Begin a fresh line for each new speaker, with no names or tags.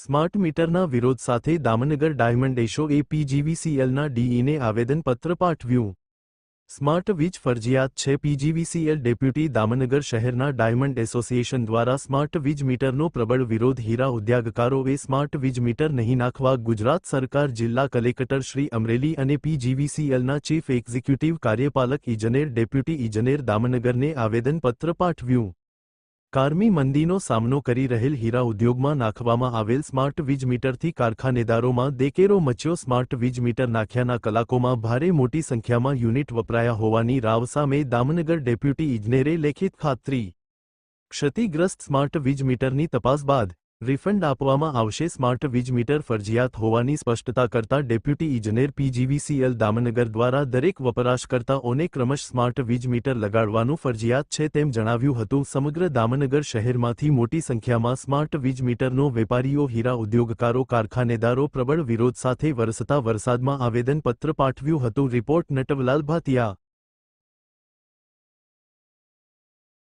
Smart મીટરના વિરોધ સાથે દામનગર ડાયમંડ એશો એ પીજીવીસીએલના ડીઈને આવેદનપત્ર પાઠવ્યું. સ્માર્ટ વીજ ફરજિયાત છે પીજીવીસીએલ ડેપ્યુટી દામનગર શહેરના ડાયમંડ એસોસિએશન દ્વારા સ્માર્ટ વીજ મીટરનો પ્રબળ વિરોધ હીરા ઉદ્યોગકારોએ સ્માર્ટ વીજ મીટર નહીં નાખવા ગુજરાત સરકાર જિલ્લા કલેક્ટર શ્રી અમરેલી અને પીજીવીસીએલના ચીફ એક્ઝિક્યુટિવ કાર્યપાલક ઇજનેર ડેપ્યુટી ઇજનેર દામનગરને આવેદનપત્ર પાઠવ્યું. કારમી મંદીનો સામનો કરી રહેલ હીરા ઉદ્યોગમાં નાખવામાં આવેલ સ્માર્ટ વીજ મીટરથી કારખાનેદારોમાં દેકેરો મચ્યો. સ્માર્ટ વીજ મીટર નાખ્યાના કલાકોમાં ભારે મોટી સંખ્યામાં યુનિટ વપરાયા હોવાની રાવ સામે દામનગર ડેપ્યુટી ઇજનેરે લેખિત ખાતરી. ક્ષતિગ્રસ્ત સ્માર્ટ વીજ મીટરની તપાસ બાદ રિફંડ આપવામાં આવશે સ્માર્ટ વીજ મીટર ફરજિયાત હોવાની સ્પષ્ટતા કરતા ડેપ્યુટી ઇજનેર પીજીવીસીએલ દામનગર દ્વારા દરેક વપરાશકર્તાઓને ક્રમશ સ્માર્ટ વીજ મીટર લગાડવાનું ફરજિયાત છે તેમ જણાવ્યું હતું. સમગ્ર દામનગર શહેરમાંથી મોટી સંખ્યામાં સ્માર્ટ વીજ મીટરનો વેપારીઓ, હીરા ઉદ્યોગકારો, કારખાનેદારો પ્રબળ વિરોધ સાથે વરસતા વરસાદમાં આવેદનપત્ર પાઠવ્યું હતું. રિપોર્ટ નટવલાલ ભાતિયા